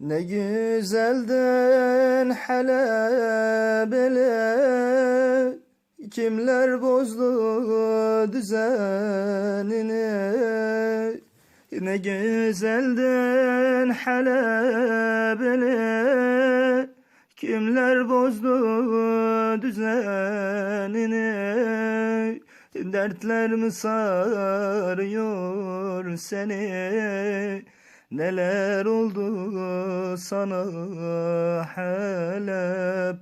Ne güzelden Halep'le Kimler bozdu düzenini? Ne güzelden Halep'le Kimler bozdu düzenini? Dertler mi sarıyor seni Neler oldu sana Halep?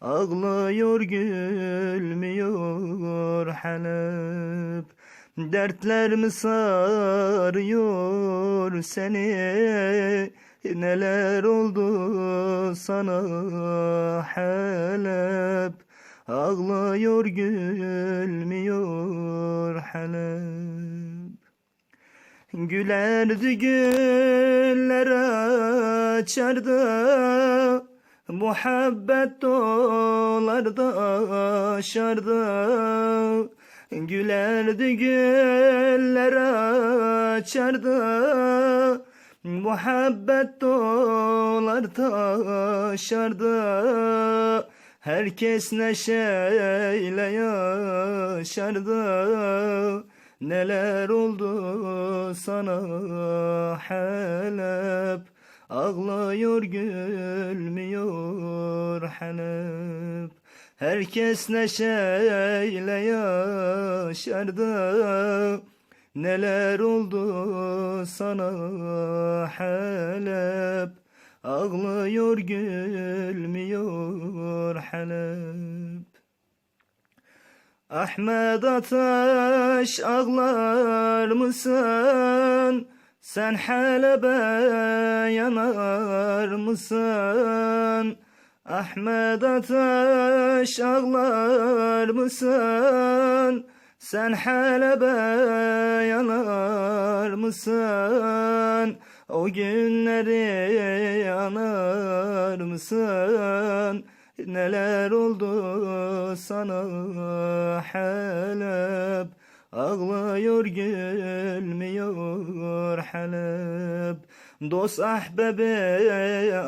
Ağlıyor gülmüyor Halep. Dertler mi sarıyor seni? Neler oldu sana Halep? Ağlıyor gülmüyor Halep Gülerdi güller açardı Muhabbet dolarda aşardı. Gülerdi güller açardı Muhabbet dolarda aşardı. Herkes neşeyle yaşardı Neler oldu sana Halep? Ağlıyor gülmüyor Halep. Herkes neşeyle yaşardı. Neler oldu sana Halep? Ağlıyor gülmüyor Halep Ahmet Ataş ağlar mısın? Sen Halep'e yanar mısın? Ahmet Ataş ağlar mısın? Sen Halep'e yanar mısın? O günleri yanar mısın? Neler oldu sana Halep? Ağlıyor gülmüyor Halep. Dost ahbebe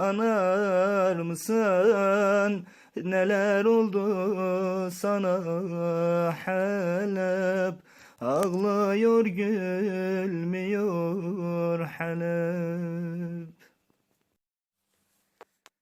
anar mısın? Neler oldu sana Halep? Ağlıyor gülmüyor Halep